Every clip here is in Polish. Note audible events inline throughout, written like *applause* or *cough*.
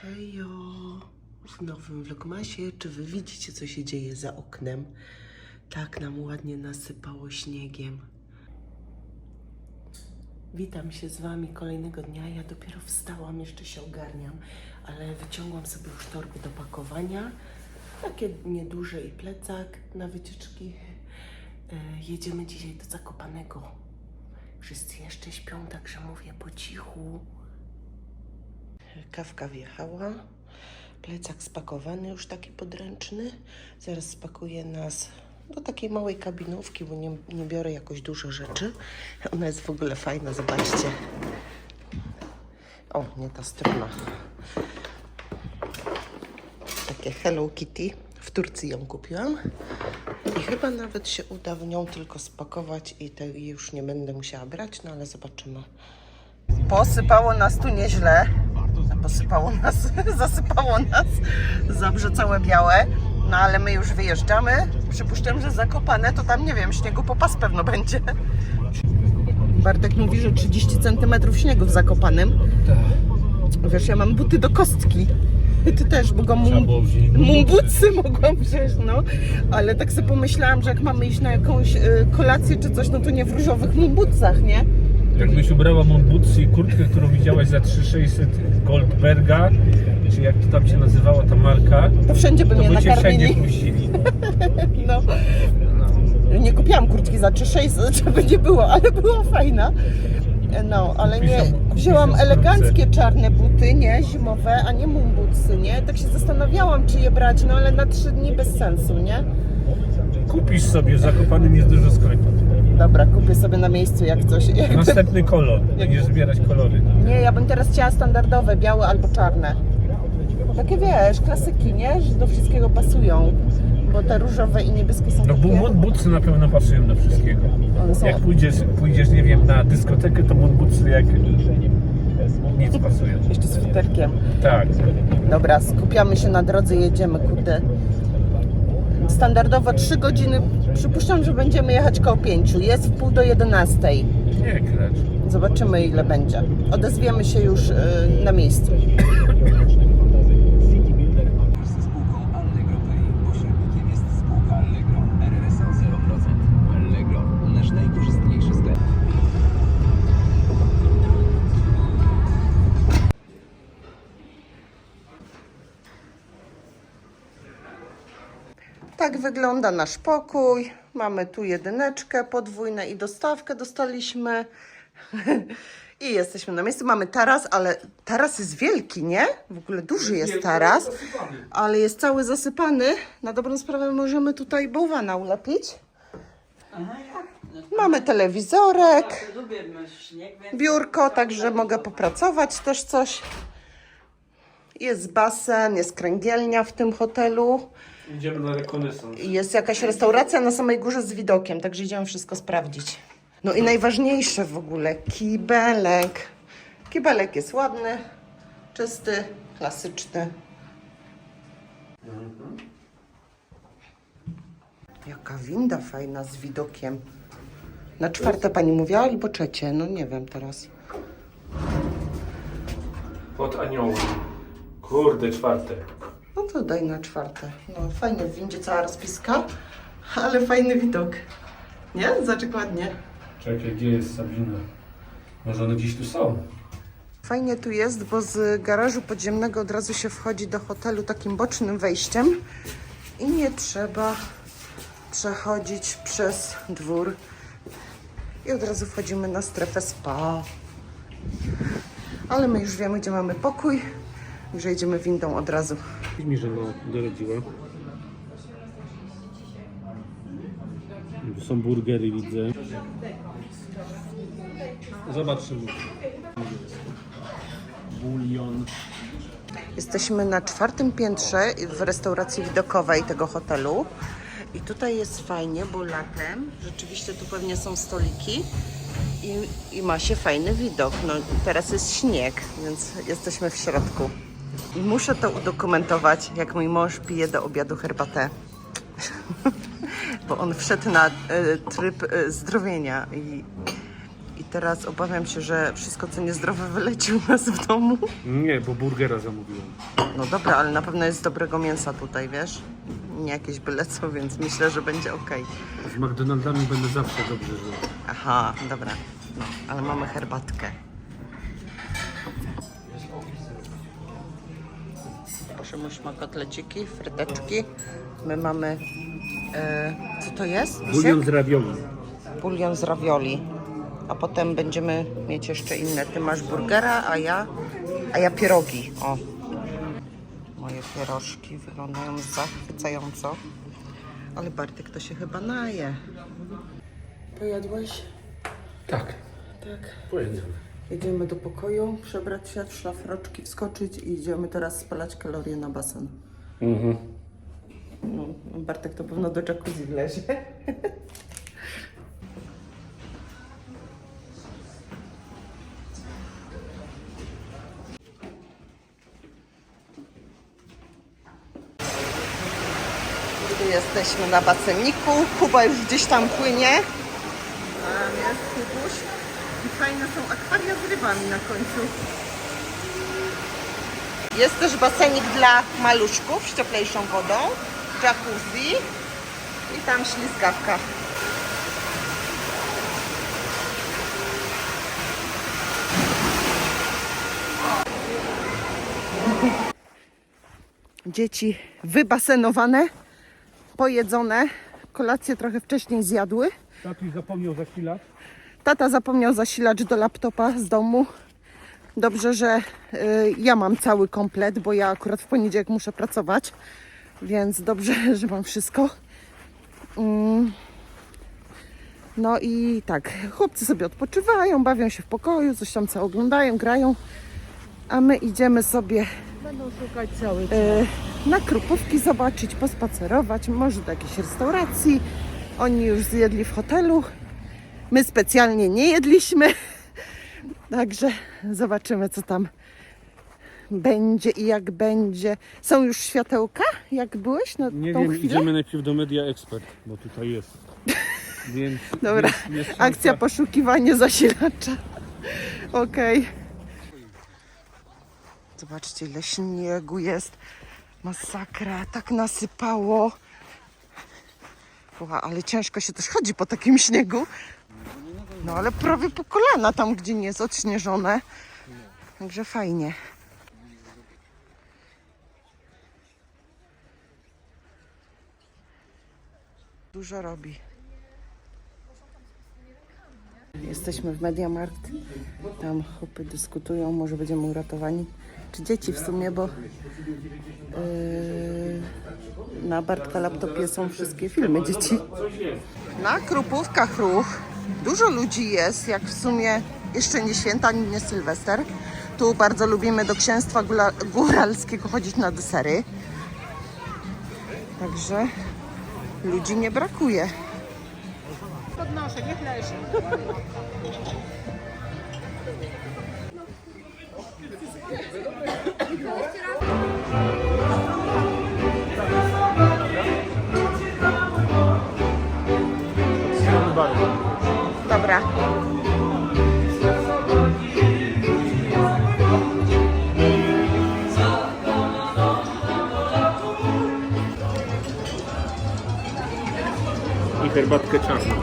Hejo! W nowym vlogmasie, czy wy widzicie, co się dzieje za oknem? Tak nam ładnie nasypało śniegiem. Witam się z wami kolejnego dnia. Ja dopiero wstałam, jeszcze się ogarniam, ale wyciągłam sobie już torby do pakowania. Takie nieduże i plecak na wycieczki. E, jedziemy dzisiaj do Zakopanego. Wszyscy jeszcze śpią, także mówię po cichu. Kawka wjechała, plecak spakowany, już taki podręczny. Zaraz spakuję nas do takiej małej kabinówki, bo nie, nie biorę jakoś dużo rzeczy. Ona jest w ogóle fajna, zobaczcie. O, nie ta strona. Takie Hello Kitty. W Turcji ją kupiłam. I chyba nawet się uda w nią tylko spakować i tej już nie będę musiała brać, no ale zobaczymy. Posypało nas tu nieźle. Posypało nas, *laughs* zasypało nas. Zabrze całe białe. No ale my już wyjeżdżamy. Przypuszczam, że zakopane to tam nie wiem, śniegu po pas pewno będzie. Bartek mówi, że 30 cm śniegu w zakopanym. Wiesz, ja mam buty do kostki. Ty też, bo go mum, mumbucy mogłam wziąć, no. Ale tak sobie pomyślałam, że jak mamy iść na jakąś y, kolację czy coś, no to nie w różowych mumbucach, nie? Jakbyś ubrała Monbucy i kurtkę, którą widziałaś za 3600 Goldberga, czy jak to tam się nazywała ta marka, To wszędzie by to mnie by cię wszędzie nakarmili. puścili. *laughs* No. Nie kupiłam kurtki za 3600, żeby nie było, ale była fajna. No, ale nie. Kupisz Wzięłam kupisz eleganckie czarne buty, nie? Zimowe, a nie mumbucy, nie? Tak się zastanawiałam, czy je brać, no ale na trzy dni bez sensu, nie? Kupisz sobie, w Zakopanym jest dużo sklepów. Dobra, kupię sobie na miejscu jak coś. *laughs* Następny kolor, będziesz zbierać kolory. Nie, ja bym teraz chciała standardowe, białe albo czarne. Takie wiesz, klasyki, nie? Że do wszystkiego pasują. Bo te różowe i niebieskie są No bo takie... Monbucy na pewno pasują do wszystkiego. One są... Jak pójdziesz, pójdziesz, nie wiem, na dyskotekę, to Monbucy jak nic pasuje. Jeszcze z futerkiem. Tak. Dobra, skupiamy się na drodze, jedziemy, kurde. Standardowo 3 godziny, przypuszczam, że będziemy jechać koło 5. Jest w pół do 11. Nie kracz. Zobaczymy ile będzie. Odezwiemy się już y, na miejscu. Wygląda nasz pokój. Mamy tu jedyneczkę, podwójne i dostawkę dostaliśmy. *laughs* I jesteśmy na miejscu. Mamy taras, ale taras jest wielki, nie? W ogóle duży jest taras, ale jest cały zasypany. Na dobrą sprawę możemy tutaj bałwana ulepić. Mamy telewizorek, biurko, także mogę popracować też coś. Jest basen, jest kręgielnia w tym hotelu. Idziemy na rekonesans. Jest jakaś restauracja na samej górze z widokiem, także idziemy wszystko sprawdzić. No i najważniejsze w ogóle, kibelek. Kibelek jest ładny, czysty, klasyczny. Jaka winda fajna z widokiem. Na czwarte pani mówiła albo trzecie? No nie wiem teraz. Pod aniołem. Kurde, czwarte. No to daj na czwarte. No fajnie w windzie cała rozpiska, ale fajny widok. Nie? Zobacz ładnie. Czekaj, gdzie jest Sabina? Może one gdzieś tu są? Fajnie tu jest, bo z garażu podziemnego od razu się wchodzi do hotelu takim bocznym wejściem i nie trzeba przechodzić przez dwór. I od razu wchodzimy na strefę spa. Ale my już wiemy, gdzie mamy pokój, że jedziemy windą od razu. Mi, że no, dorodziła. Tu są burgery, widzę. Zobaczymy. Bulion. Jesteśmy na czwartym piętrze w restauracji widokowej tego hotelu. I tutaj jest fajnie, bo latem rzeczywiście tu pewnie są stoliki i, i ma się fajny widok. No teraz jest śnieg, więc jesteśmy w środku. I muszę to udokumentować, jak mój mąż pije do obiadu herbatę. bo on wszedł na e, tryb e, zdrowienia i, i teraz obawiam się, że wszystko co niezdrowe wyleci u nas w domu. Nie, bo burgera zamówiłem. No dobra, ale na pewno jest dobrego mięsa tutaj, wiesz? Nie jakieś byle co, więc myślę, że będzie ok. Z McDonaldami będę zawsze dobrze żył. Aha, dobra. No, ale mamy herbatkę. Myś ma kotleciki, fryteczki. My mamy... E, co to jest? Bulion z ravioli. Bulion z ravioli. A potem będziemy mieć jeszcze inne. Ty masz burgera, a ja, a ja pierogi. O. Moje pierożki wyglądają zachwycająco. Ale Bartek to się chyba naje. Pojadłeś? Tak, Tak. pojedziemy. Jedziemy do pokoju, przebrać się, w szlafroczki wskoczyć i idziemy teraz spalać kalorie na basen. Mhm. No, Bartek to pewno do jacuzzi wlezie. Jesteśmy na baseniku. Kuba już gdzieś tam płynie. Tam jest Kubuś. I fajne są akwaria z rybami na końcu. Jest też basenik dla maluszków z cieplejszą wodą, jacuzzi i tam ślizgawka. Dzieci wybasenowane, pojedzone, kolację trochę wcześniej zjadły. Tatuś zapomniał zasilać. Tata zapomniał zasilacz do laptopa z domu. Dobrze, że y, ja mam cały komplet, bo ja akurat w poniedziałek muszę pracować, więc dobrze, *laughs* że mam wszystko. Mm. No i tak, chłopcy sobie odpoczywają, bawią się w pokoju, coś tam co oglądają, grają, a my idziemy sobie Będą szukać cały czas. y, na Krupówki zobaczyć, pospacerować, może do jakiejś restauracji. Oni już zjedli w hotelu. My specjalnie nie jedliśmy. *laughs* Także zobaczymy, co tam będzie i jak będzie. Są już światełka, jak byłeś na Nie tą wiem, chwilę? idziemy najpierw do Media Expert, bo tutaj jest. *laughs* Więc Dobra, jest, jest szansa. akcja poszukiwanie zasilacza. *laughs* Okej. Zobaczcie, ile śniegu jest. Masakra, tak nasypało. Ła, ale ciężko się też chodzi po takim śniegu. No ale prawie po kolana tam, gdzie nie jest odśnieżone. Także fajnie. Dużo robi. Jesteśmy w Mediamarkt. Tam chłopy dyskutują, może będziemy uratowani. Czy dzieci w sumie, bo yy, na Bartka laptopie są wszystkie filmy dzieci. Na Krupówkach ruch. Dużo ludzi jest, jak w sumie jeszcze nie święta, ani nie Sylwester. Tu bardzo lubimy do księstwa góralskiego chodzić na desery. Także ludzi nie brakuje. Podnoszę, niech leży. I herbatkę czarną.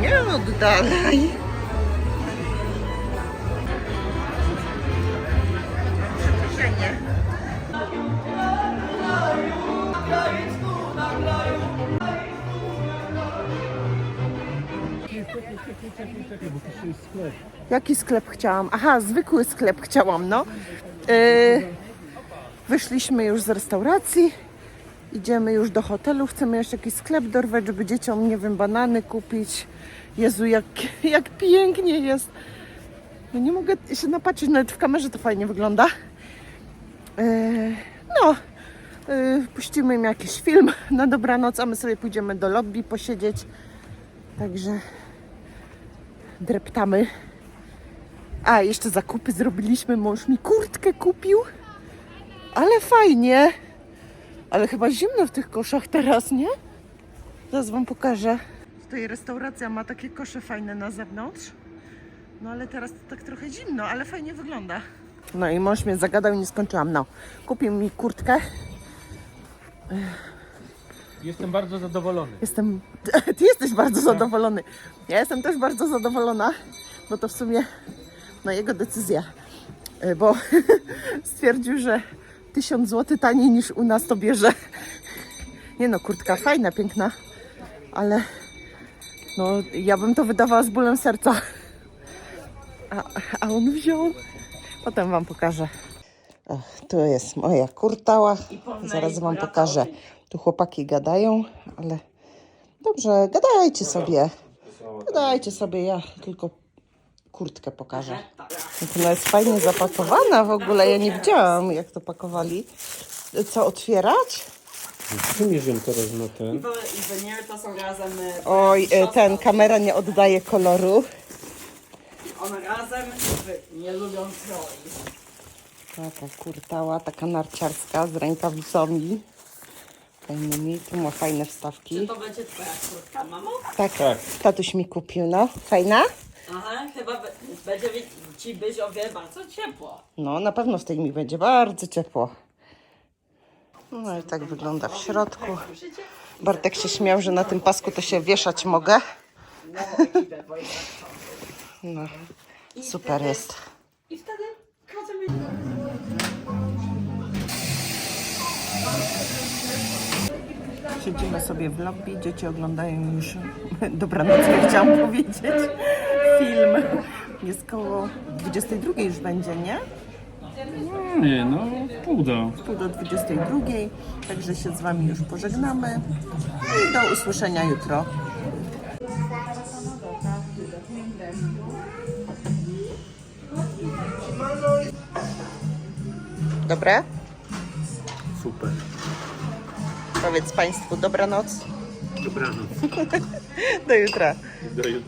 Nie oddalaj. Przeproszenie. Jaki sklep chciałam? Aha, zwykły sklep chciałam, no. Yy, wyszliśmy już z restauracji. Idziemy już do hotelu. Chcemy jeszcze jakiś sklep dorwać, żeby dzieciom, nie wiem, banany kupić. Jezu, jak, jak pięknie jest. No nie mogę się napatrzeć, nawet w kamerze to fajnie wygląda. Yy, no, yy, puścimy im jakiś film na dobranoc, a my sobie pójdziemy do lobby posiedzieć. Także dreptamy. A, jeszcze zakupy zrobiliśmy. Mąż mi kurtkę kupił. Ale fajnie. Ale chyba zimno w tych koszach teraz, nie? Zaraz wam pokażę. Tutaj restauracja ma takie kosze fajne na zewnątrz. No ale teraz to tak trochę zimno, ale fajnie wygląda. No i mąż mnie zagadał i nie skończyłam. No, kupił mi kurtkę. Jestem bardzo zadowolony. Jestem. *laughs* Ty jesteś bardzo zadowolony. Ja jestem też bardzo zadowolona, bo to w sumie no, jego decyzja. Y, Bo *laughs* stwierdził, że 1000 zł taniej niż u nas to bierze. *laughs* Nie no, kurtka fajna, piękna, ale no ja bym to wydawała z bólem serca. A, a on wziął. Potem wam pokażę. O, tu jest moja kurtała. Zaraz wam pokażę. Tu chłopaki gadają, ale dobrze, gadajcie sobie. Gadajcie sobie, ja tylko kurtkę pokażę. Ona jest fajnie zapakowana w ogóle. Ja nie widziałam, jak to pakowali. Co, otwierać? Przymierzę teraz na ten. To są razem. e, Oj, e, ten kamera nie oddaje koloru. One razem nie lubią troli. Taka kurtała, taka narciarska z rękawicami fajnymi. Tu ma fajne wstawki. To będzie twoja kurtka, mamo? Tak, Tak. tatuś mi kupił, no. Fajna? Aha, chyba będzie ci być o wiele bardzo ciepło. No, na pewno w tej mi będzie bardzo ciepło. No i tak wygląda w środku. Bartek się śmiał, że na tym pasku to się wieszać mogę. No, super jest. I wtedy każdy Siedzimy sobie w lobby, dzieci oglądają już *laughs* dobranoc, jak chciałam *laughs* powiedzieć, film. Jest koło 22 już będzie, nie? Nie, no pół do. pół do 22, także się z Wami już pożegnamy i do usłyszenia jutro. Dobre? Super. Powiedz Państwu dobranoc. Dobranoc. *laughs* Do jutra. Do jutra.